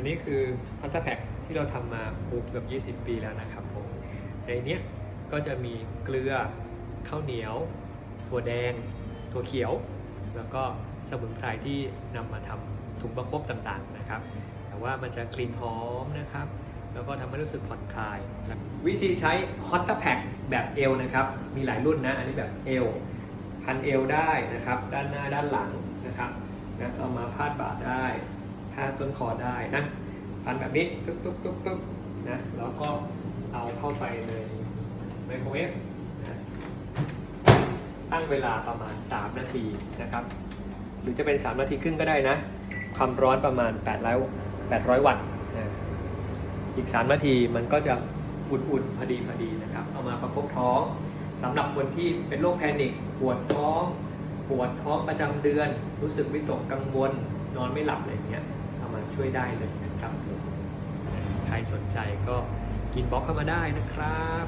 อันนี้คือพัตเตอร์แพ็กที่เราทำมาปุ๊บเกือบ20 ปีแล้วนะครับผม ในเนี้ยก็จะมีเกลือข้าวเหนียว ถั่วแดง ถั่วเขียว แล้วก็สมุนไพรที่นำมาทำถุงประคบต่างๆนะครับ แต่ว่ามันจะกลิ่นหอมนะครับ แล้วก็ทำให้รู้สึกผ่อนคลาย วิธีใช้ Hot Pack แบบเอวนะครับ มีหลายรุ่นนะ อันนี้แบบเอวพันเอวได้นะครับ ด้านหน้าด้านหลังนะครับนะเอามาพาดบ่าได้ ต้นคอได้นะพันแบบนี้ปึ๊บปึ๊บปึ๊บปึ๊บนะแล้วก็เอาเข้าไปในไมโครเวฟนะตั้งเวลาประมาณ 3 นาทีนะครับ หรือจะเป็น 3 นาทีครึ่งก็ได้นะ ความร้อนประมาณ 800 800 วัตต์นะอีก 3 นาทีมันก็จะอุ่นๆพอดีพอดีนะครับ เอามาประคบท้องสำหรับคนที่เป็นโรคแพนิคปวดท้อง ปวดท้องประจำเดือน รู้สึกวิตกกังวล นอนไม่หลับอะไรอย่างเงี้ย มาช่วยได้เลยนะครับ ใครสนใจก็อินบ็อกเข้ามาได้นะครับ